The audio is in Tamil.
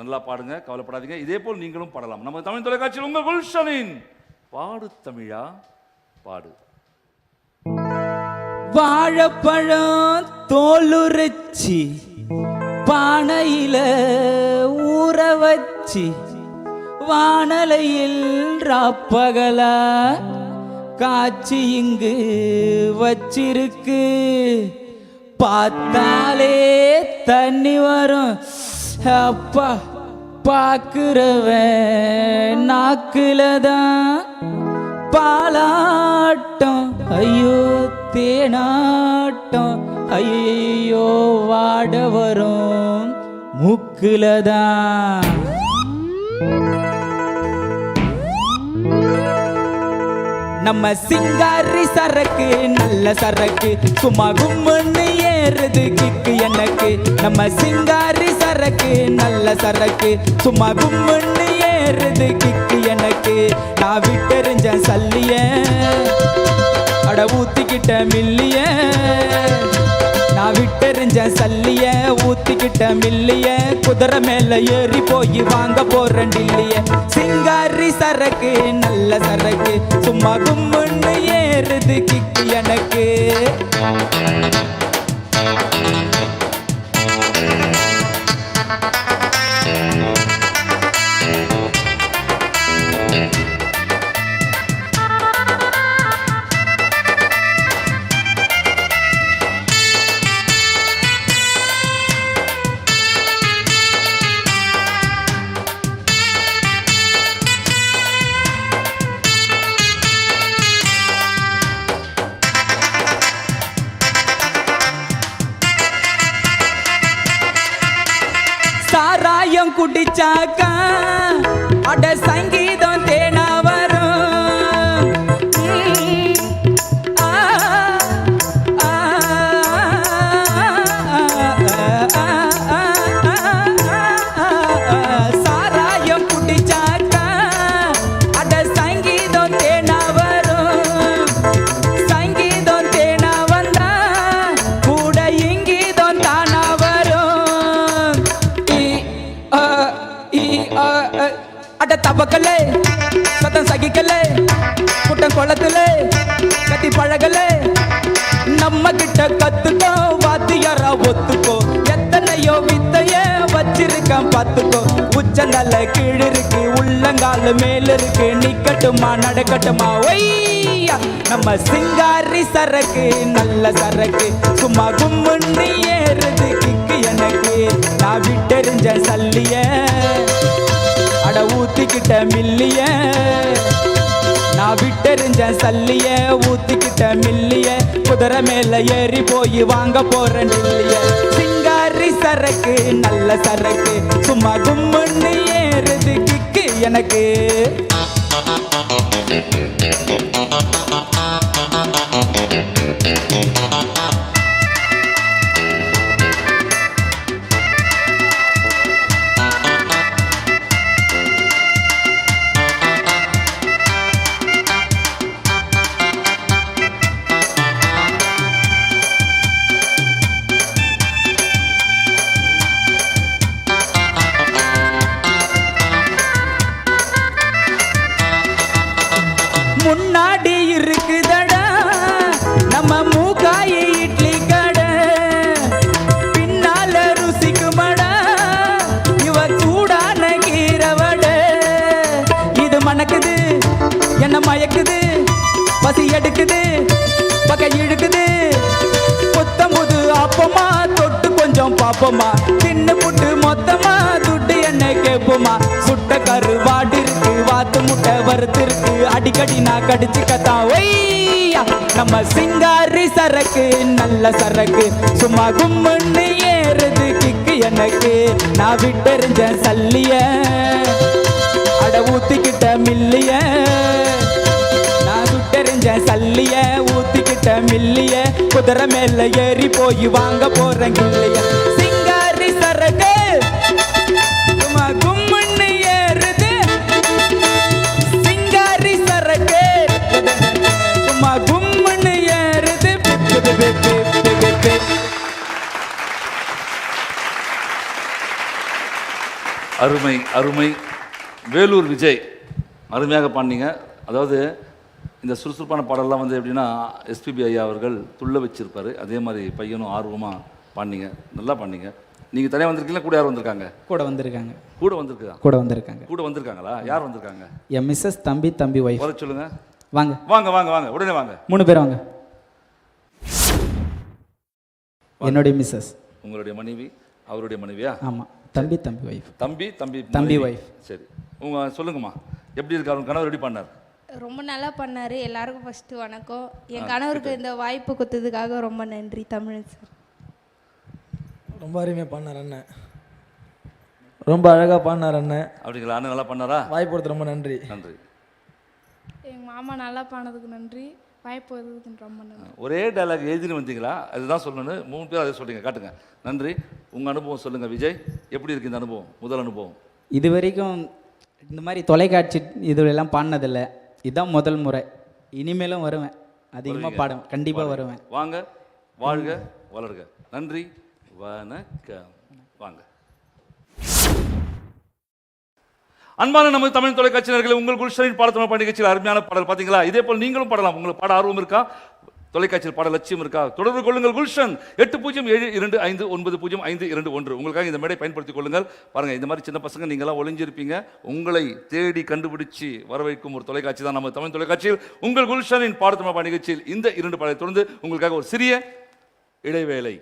நல்லா பாடுங்க கவலைப்படாதீங்க. இதே போல் நீங்களும் பாடலாம். நம்ம தமிழ் தொலைக்காட்சியில் உங்கள் குல்ஷனின் பாடு தமிழா? பாடு. வாழைப்பழம் தோலுரிச்சி பானையில ஊற வச்சு வானலையில் ராப்பகலா காய்ச்சி இங்கு வச்சிருக்கு. பார்த்தாலே தண்ணி வரும். அப்பா பார்க்கிறவன் நாக்குல தான் பாலாட்டம் ஐயோ தேனாட்டம் ஐயோ வாட வரும் மூக்குலதான். நம்ம சிங்காரி சரக்கு நல்ல சரக்கு. சும்மா கும்முன்னு ஏறுது கிக்கு எனக்கு. நம்ம சிங்காரி சரக்கு நல்ல சரக்கு. சும்மா கும்முன்னு ஏறுது கிக்கு எனக்கு. நான் விட்டெறிஞ்ச சல்லிய அட ஊத்திக்கிட்ட மில்லிய. தெரிஞ்ச சல்லிய ஊத்திக்கிட்ட மில்லிய குதிரை மேல ஏறி போய் வாங்க போறேன் டில்லிய. சிங்காரி சரக்கு நல்ல சரக்கு சும்மா கும்முன்னு ஏறுது கிக்கு எனக்கு. குடிச்சாக்கா அட தபக்கலே சத்தம் சகிக்கலே குட்டம் குளத்துல கத்தி பழகலே. நம்ம கிட்ட கத்துக்கோ வாத்தியாரா ஒத்துக்கோ. எத்தனையோ வித்தைய வச்சிருக்கேன் பார்த்துக்கோ. உச்சந்தல கீழ் இருக்கு உள்ளங்கால மேல இருக்கு நிக்கட்டுமா நடக்கட்டுமா? ஒய்யா நம்ம சிங்காரி சரக்கு நல்ல சரக்கு. சும்மா கும்முன்னு ஏறுது கிக்கு எனக்கு. நான் விட்டெறிஞ்ச சல்லி ஊத்திக்கிட்ட மில்லிய. நான் விட்டெறிஞ்ச சல்லிய ஊத்திக்கிட்ட மில்லிய. குதிரை மேல ஏறி போய் வாங்க போறேன் இல்லைய சிங்காரி சரக்கு நல்ல சரக்கு. சும்மா கும்முன்னு ஏறுது கிக்கு எனக்கு. முன்னாடி இருக்குதடா. நம்ம மூக்காயி இட்லி கடை. பின்னால ருசிக்குமடா இவ சூடான கீரவட இது மணக்குது என்ன மயக்குது? பசி எடுக்குது பகை இழுக்குது. புத்தம்புது அப்பமா தொட்டு கொஞ்சம் பாப்போமா. தின்னு புட்டு மொத்தமா துட்டு என்ன கேட்போமா. சுட்ட கருவாடு முட்டை வறுத்து அடிக்கடி நான் கடிச்சு ஒய்யா நம்ம சிங்காரி சரக்கு நல்ல சரக்கு. சும்மா கும்முன்னு ஏறுது கிக்கு எனக்கு. நான் விட்டெறிஞ்ச சல்லிய அட ஊத்திக்கிட்ட மில்லிய. நான் சுட்டெறிஞ்ச சல்லிய ஊத்திக்கிட்ட மில்லிய. குதிரை மேல ஏறி போய் வாங்க போறேன் இல்லையா சிங்காரி சரக்கு அருமை அருமை. வேலூர் விஜய் அருமையாக பாடினீங்க. அதாவது இந்த சுறுசுறுப்பான பாடல்லாம் வந்து எப்படின்னா எஸ்பிபி ஐயா அவர்கள் துள்ள வச்சிருப்பாரு. அதே மாதிரி பையனும் ஆர்வமாக பாடினீங்க. நல்லா பாடினீங்க. நீங்கள் தனியாக வந்திருக்கீங்களா? கூட யார் வந்திருக்காங்க? கூட வந்திருக்காங்க. கூட வந்திருக்குதா? கூட வந்திருக்காங்க. கூட வந்திருக்காங்களா? யார் வந்திருக்காங்க? என் மிஸ்ஸஸ் தம்பி தம்பி ஒய்ஃப் வர சொல்லுங்க. வாங்க. வாங்க வாங்க வாங்க. உடனே வாங்க. மூணு பேர் வாங்க. என்னுடைய மிஸ்ஸஸ். உங்களுடைய மனைவி அவருடைய மனைவியா? ஆமாம் தம்பி தம்பி ஒய்ஃப் தம்பி தம்பி தம்பி wife. சரி. உங்க சொல்லுங்கம்மா. எப்படி இருக்காரு உங்க கணவர் ரெடி பண்ணார்? ரொம்ப நல்லா பண்ணாரு. எல்லாருக்கும் ஃபர்ஸ்ட் வணக்கம். என் கணவருக்கு இந்த வாய்ப்பு கொடுத்ததுக்காக ரொம்ப நன்றி தமிழன் சார் ரொம்ப அருமையாக பாடினார் அண்ணன் ரொம்ப அழகாக பாடினார் அண்ணன் அப்படிங்களா? அண்ணன் நல்லா பண்ணாரா? வாய்ப்பு கொடுத்து ரொம்ப நன்றி. நன்றி. எங்கள் மாமா நல்லா பண்ணதுக்கு நன்றி. வாய்ப்பு கொடுத்ததுக்கு ரொம்ப நன்றி. ஒரே டைலாக் எழுதினு வந்தீங்களா? அதுதான் சொல்லணும் மூணு பேர் அதை சொல்றீங்க. காட்டுங்க. நன்றி. உங்க அனுபவம் சொல்லுங்க விஜய். எப்படி இருக்கு இந்த அனுபவம்? முதல் அனுபவம். இது வரைக்கும் இந்த மாதிரி தொலைக்காட்சி இதுலெல்லாம் பாடினதில்லை. இதுதான் முதல் முறை. இனிமேலும் வருவேன். அதிகமாக பாடுவேன். கண்டிப்பாக வருவேன். வாங்க வாழ்க வளர்க. நன்றி. வணக்கம். வாங்க. அன்பான நமது தமிழ் தொலைக்காட்சியினர்களை உங்கள் குல்ஷனின் பாடத்தமிழ் பாடி நிகழ்ச்சியில் அருமையான பாடல் பார்த்தீங்களா இதே போல் நீங்களும் பாடலாம். உங்களுக்கு பாட ஆர்வம் இருக்கா? தொலைக்காட்சியில் பாட லட்சியம் இருக்கா? தொடர்பு கொள்ளுங்கள் குல்ஷன். எட்டு பூஜ்ஜியம் ஏழு இரண்டு ஐந்து ஒன்பது பூஜ்ஜியம் ஐந்து இரண்டு ஒன்று. உங்களுக்காக இந்த மேடை பயன்படுத்திக் கொள்ளுங்கள். பாருங்கள் இந்த மாதிரி சின்ன பசங்க நீங்களாம் ஒளிஞ்சிருப்பீங்க. உங்களை தேடி கண்டுபிடிச்சு வரவைக்கும் ஒரு தொலைக்காட்சி தான் நம்ம தமிழ் தொலைக்காட்சியில். உங்கள் குல்ஷனின் பாடத்தமிழ் பாடி நிகழ்ச்சியில் இந்த இரண்டு பாடலை தொடர்ந்து உங்களுக்காக ஒரு சிறிய இடைவேளை.